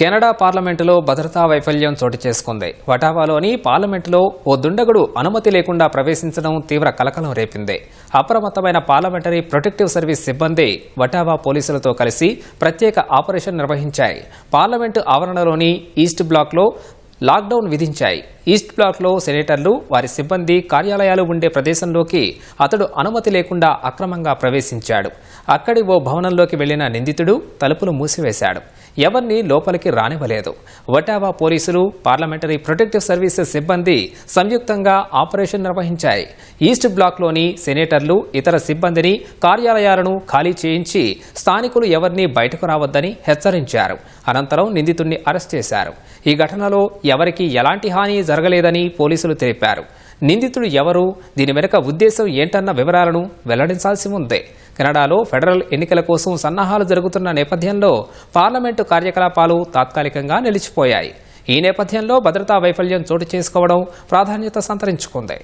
Canada పార్లమెంటులో భద్రతా వైఫల్యం చోటు చేసుకుంది. వటావాలోని పార్లమెంటులో ఓ దుండగుడు అనుమతి లేకుండా ప్రవేశించడం తీవ్ర కలకలం రేపింది. అప్రమత్తమైన పార్లమెంటరీ ప్రొటెక్టివ్ సర్వీస్ సిబ్బంది వటావా పోలీసులతో కలిసి ప్రత్యేక ఆపరేషన్ నిర్వహించాయి. పార్లమెంటు ఆవరణలోని ఈస్ట్ బ్లాక్లో లాక్డౌన్ విధించాయి. ఈస్ట్ బ్లాక్లో సెనేటర్లు వారి సిబ్బంది కార్యాలయాలు ఉండే ప్రదేశంలోకి అతడు అనుమతి లేకుండా అక్రమంగా ప్రవేశించాడు. అక్కడి ఓ భవనంలోకి వెళ్ళిన నిందితుడు తలుపులు మూసివేశాడు. ఎవరిని లోపలికి రానివ్వలేదు. వటావా పోలీసులు పార్లమెంటరీ ప్రొటెక్టివ్ సర్వీసెస్ సిబ్బంది సంయుక్తంగా ఆపరేషన్ నిర్వహించాయి. ఈస్ట్ బ్లాక్లోని సెనేటర్లు ఇతర సిబ్బందిని కార్యాలయాలను ఖాళీ చేయించి స్థానికులు ఎవరిని బయటకు రావద్దని హెచ్చరించారు. అనంతరం నిందితుడిని అరెస్ట్ చేశారు. ఈ ఘటనలో ఎవరికి ఎలాంటి హాని జరగలేదని పోలీసులు తెలిపారు. నిందితుడు ఎవరు? దీని వెనుక ఉద్దేశం ఏంటన్న వివరాలను వెల్లడించాల్సి ఉంది. కెనడాలో ఫెడరల్ ఎన్నికల కోసం సన్నాహాలు జరుగుతున్న నేపథ్యంలో పార్లమెంటు కార్యకలాపాలు తాత్కాలికంగా నిలిచిపోయాయి. ఈ నేపథ్యంలో భద్రతా వైఫల్యం చోటు చేసుకోవడం ప్రాధాన్యత సంతరించుకుంది.